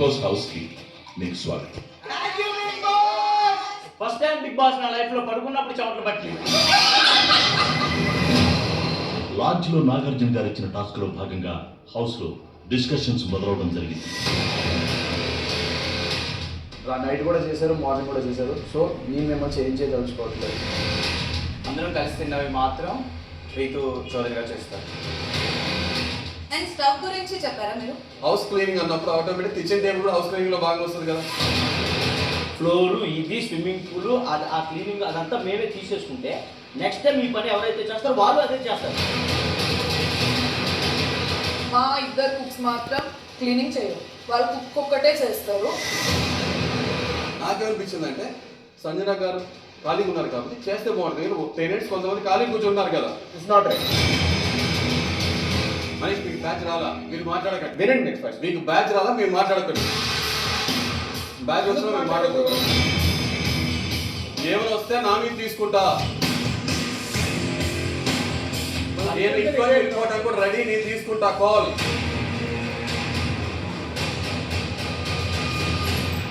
Boss హౌస్కి మీకు స్వాగతం. ఫస్ట్ టైం బిగ్ బాస్ నా లైఫ్లో పడుకున్నప్పుడు చెమటలు పట్టింది. లాడ్జ్లో నాగార్జున గారు ఇచ్చిన టాస్క్లో భాగంగా హౌస్లో డిస్కషన్స్ మొదలవడం జరిగింది. నైట్ కూడా చేశారు మార్నింగ్ కూడా చేశారు. సో నేను మేము చేంజ్ చేయదలుచుకోవట్లేదు అందరం కలిసి తిన్నవి మాత్రం రీతు చౌదరి గారు చేస్తారు. అండ్ స్టవ్ గురించి చెప్పారా మీరు? హౌస్ క్లీనింగ్ అన్నప్పుడు ఆటోమేటిక్ కిచెన్ టేబుల్ కూడా హౌస్ క్లీనింగ్లో బాగా వస్తుంది కదా. ఫ్లోర్ ఇది స్విమ్మింగ్ పూల్ అది ఆ క్లీనింగ్ అదంతా మేమే తీసేసుకుంటే నెక్స్ట్ టైం ఈ పని ఎవరైతే చేస్తారో వాళ్ళు అదే చేస్తారు. మా ఇద్దరు కుక్స్ మాత్రం క్లీనింగ్ చేయరు. వాళ్ళు కుక్ ఒక్కటే చేస్తారు. నాకేమనిపించింది అంటే సంజన గారు ఖాళీగా ఉన్నారు కాబట్టి చేస్తే బాగుంటుంది. పేరెంట్స్ కొంతమంది ఖాళీ కూర్చుంటున్నారు కదా. ఇట్స్ నాట్ రైట్ బ్యాచ్ రాలా? మీరు మాట్లాడకండి. వినండి నెక్స్ట్ ఫస్ట్ మీకు బ్యాచ్ రాలా? మీరు మాట్లాడకండి. బ్యాచ్ వచ్చినా మీరు మాట్లాడకూడదు? ఏమైనా వస్తే నా మీద తీసుకుంటా? నేను ఇంట్లో వెళ్ళిపోవడానికి కూడా రెడీ నేను తీసుకుంటా కాల్.